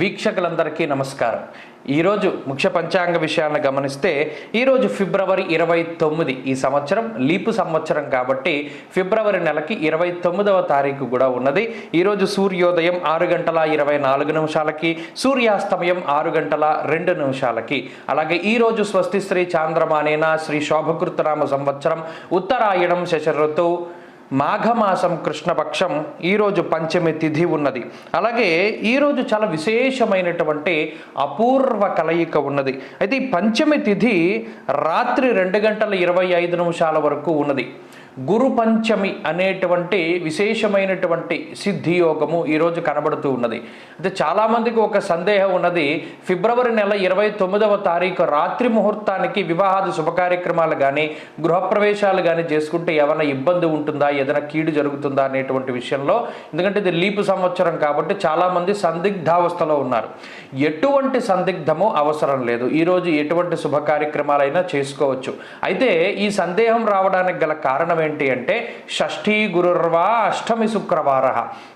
వీక్షకులందరికీ నమస్కారం. ఈరోజు ముఖ్య పంచాంగ విషయాలను గమనిస్తే ఈరోజు ఫిబ్రవరి ఇరవై తొమ్మిది ఈ సంవత్సరం లీపు సంవత్సరం కాబట్టి ఫిబ్రవరి నెలకి ఇరవై తొమ్మిదవ తారీఖు కూడా ఉన్నది. ఈరోజు సూర్యోదయం ఆరు గంటల ఇరవై నాలుగు నిమిషాలకి సూర్యాస్తమయం ఆరు గంటల రెండు నిమిషాలకి. అలాగే ఈరోజు స్వస్తి శ్రీ చాంద్రమానేన శ్రీ శోభకృతనామ సంవత్సరం ఉత్తరాయణం శశరతు మాఘమాసం కృష్ణపక్షం ఈరోజు పంచమి తిథి ఉన్నది. అలాగే ఈరోజు చాలా విశేషమైనటువంటి అపూర్వ కలయిక ఉన్నది. అయితే ఈ పంచమి తిథి రాత్రి రెండు గంటల ఇరవై ఐదు నిమిషాల వరకు ఉన్నది. గురు పంచమి అనేటువంటి విశేషమైనటువంటి సిద్ధి యోగము ఈరోజు కనబడుతూ ఉన్నది. అయితే చాలామందికి ఒక సందేహం ఉన్నది. ఫిబ్రవరి నెల ఇరవై తొమ్మిదవ తారీఖు రాత్రి ముహూర్తానికి వివాహాది శుభకార్యక్రమాలు కానీ గృహప్రవేశాలు కానీ చేసుకుంటే ఏమైనా ఇబ్బంది ఉంటుందా? ఏదైనా కీడు జరుగుతుందా? అనేటువంటి విషయంలో ఎందుకంటే ఇది లీపు సంవత్సరం కాబట్టి చాలామంది సందిగ్ధావస్థలో ఉన్నారు. ఎటువంటి సందిగ్ధము అవసరం లేదు. ఈరోజు ఎటువంటి శుభకార్యక్రమాలైనా చేసుకోవచ్చు. అయితే ఈ సందేహం రావడానికి గల కారణం ఏంటి అంటే షష్ఠీ గురుర్వా అష్టమి శుక్రవార.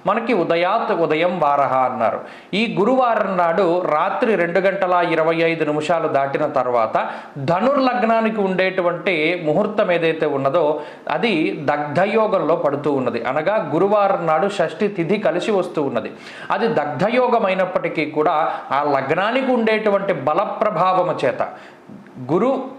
మనకి ఉదయాత్ ఉదయం వార అన్నారు. ఈ గురువారం నాడు రాత్రి రెండు గంటల ఇరవై ఐదు నిమిషాలు దాటిన తర్వాత ధనుర్లగ్నానికి ఉండేటువంటి ముహూర్తం ఏదైతే ఉన్నదో అది దగ్ధయోగంలో పడుతూ ఉన్నది. అనగా గురువారం నాడు షష్ఠి తిథి కలిసి వస్తూ ఉన్నది. అది దగ్ధయోగం అయినప్పటికీ కూడా ఆ లగ్నానికి ఉండేటువంటి బల ప్రభావము చేత గురు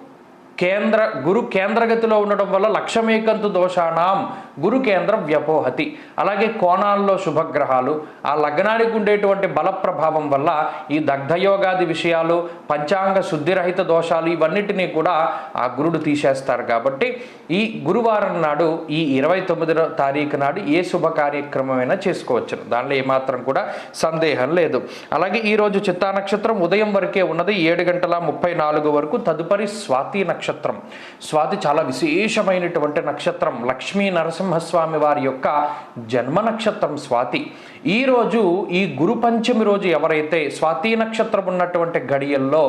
కేంద్ర గురు కేంద్రగతిలో ఉండడం వల్ల లక్ష్యమేకంతు దోషాణం గురుకేంద్రం వ్యపోహతి. అలాగే కోణాల్లో శుభగ్రహాలు ఆ లగ్నానికి ఉండేటువంటి బల ప్రభావం వల్ల ఈ దగ్ధయోగాది విషయాలు పంచాంగ శుద్ధిరహిత దోషాలు ఇవన్నిటినీ కూడా ఆ గురుడు తీసేస్తారు కాబట్టి ఈ గురువారం నాడు ఈ ఇరవై తొమ్మిదో తారీఖు నాడు ఏ శుభ కార్యక్రమమైనా చేసుకోవచ్చు దానిలో ఏమాత్రం కూడా సందేహం లేదు. అలాగే ఈరోజు చిత్తా నక్షత్రం ఉదయం వరకే ఉన్నది ఏడు గంటల ముప్పై నాలుగు వరకు తదుపరి స్వాతి నక్షత్రం. స్వాతి చాలా విశేషమైనటువంటి నక్షత్రం. లక్ష్మీ నరసింహ నరసింహస్వామి వారి యొక్క జన్మ నక్షత్రం స్వాతి. ఈరోజు ఈ గురు పంచమి రోజు ఎవరైతే స్వాతి నక్షత్రం ఉన్నటువంటి గడియల్లో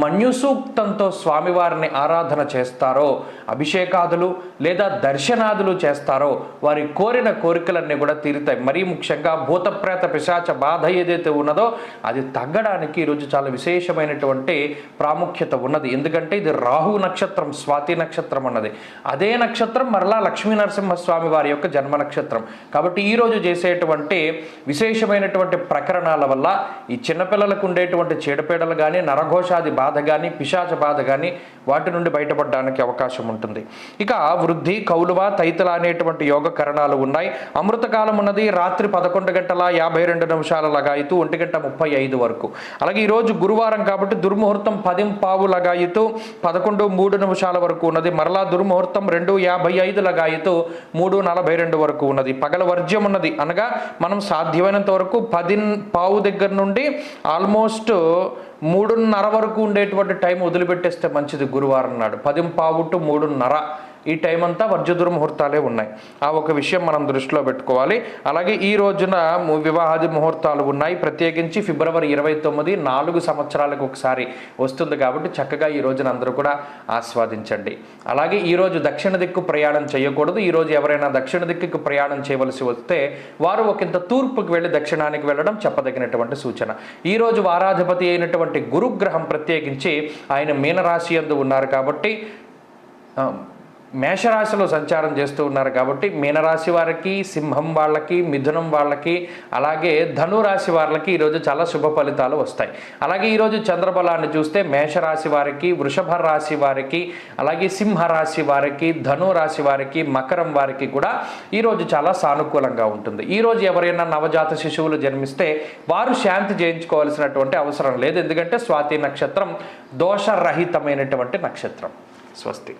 మన్యుసూక్తంతో స్వామివారిని ఆరాధన చేస్తారో అభిషేకాదులు లేదా దర్శనాదులు చేస్తారో వారి కోరిన కోరికలన్నీ కూడా తీరుతాయి. మరీ ముఖ్యంగా భూతప్రేత పిశాచ బాధ ఏదైతే ఉన్నదో అది తగ్గడానికి ఈరోజు చాలా విశేషమైనటువంటి ప్రాముఖ్యత ఉన్నది. ఎందుకంటే ఇది రాహు నక్షత్రం స్వాతి నక్షత్రం అన్నది. అదే నక్షత్రం మరలా లక్ష్మీ నరసింహస్వామి వారి యొక్క జన్మ నక్షత్రం. కాబట్టి ఈరోజు చేసేటువంటి విశేషమైనటువంటి ప్రకరణాల వల్ల ఈ చిన్నపిల్లలకు ఉండేటువంటి చీడపీడలు కానీ నరఘోషాది బాధ కానీ పిశాచ బాధ కానీ వాటి నుండి బయటపడడానికి అవకాశం ఉంటుంది. ఇక వృద్ధి కౌలువ తైతల అనేటువంటి యోగ కరణాలు ఉన్నాయి. అమృతకాలం ఉన్నది రాత్రి పదకొండు గంటల యాభై రెండు నిమిషాల లగాయితూ ఒంటి గంట ముప్పై ఐదు వరకు. అలాగే ఈరోజు గురువారం కాబట్టి దుర్ముహూర్తం పదింపావు లగాయితూ పదకొండు మూడు నిమిషాల వరకు ఉన్నది. మరలా దుర్ముహూర్తం రెండు యాభై ఐదు లగాయితూ మూడు నలభై రెండు వరకు ఉన్నది. పగల వర్జ్యం ఉన్నది అనగా మనం సాధ్యమైనంత వరకు పది పావు దగ్గర నుండి ఆల్మోస్ట్ మూడున్నర వరకు ఉండేటువంటి టైం వదిలిపెట్టేస్తే మంచిది గురువారం నాడు. పదింపావు టు మూడున్నర. ఈ టైం అంతా వర్జదుర ముహూర్తాలే ఉన్నాయి. ఆ ఒక విషయం మనం దృష్టిలో పెట్టుకోవాలి. అలాగే ఈ రోజున వివాహాది ముహూర్తాలు ఉన్నాయి. ప్రత్యేకించి ఫిబ్రవరి ఇరవై తొమ్మిది నాలుగు సంవత్సరాలకు ఒకసారి వస్తుంది కాబట్టి చక్కగా ఈ రోజున అందరూ కూడా ఆస్వాదించండి. అలాగే ఈరోజు దక్షిణ దిక్కు ప్రయాణం చేయకూడదు. ఈరోజు ఎవరైనా దక్షిణ దిక్కుకు ప్రయాణం చేయవలసి వస్తే వారు ఒకంత తూర్పుకు వెళ్ళి దక్షిణానికి వెళ్ళడం చెప్పదగినటువంటి సూచన. ఈ రోజు వారాధిపతి అయినటువంటి గురుగ్రహం ప్రత్యేకించి ఆయన మీనరాశి యందు ఉన్నారు కాబట్టి మేషరాశిలో సంచారం చేస్తూ ఉన్నారు కాబట్టి మీనరాశి వారికి సింహం వాళ్ళకి మిథునం వాళ్ళకి అలాగే ధనురాశి వాళ్ళకి ఈరోజు చాలా శుభ ఫలితాలు వస్తాయి. అలాగే ఈరోజు చంద్రబలాన్ని చూస్తే మేషరాశి వారికి వృషభ రాశి వారికి అలాగే సింహరాశి వారికి ధనురాశి వారికి మకరం వారికి కూడా ఈరోజు చాలా సానుకూలంగా ఉంటుంది. ఈరోజు ఎవరైనా నవజాత శిశువులు జన్మిస్తే వారు శాంతి చేయించుకోవాల్సినటువంటి అవసరం లేదు. ఎందుకంటే స్వాతి నక్షత్రం దోషరహితమైనటువంటి నక్షత్రం. స్వస్తి.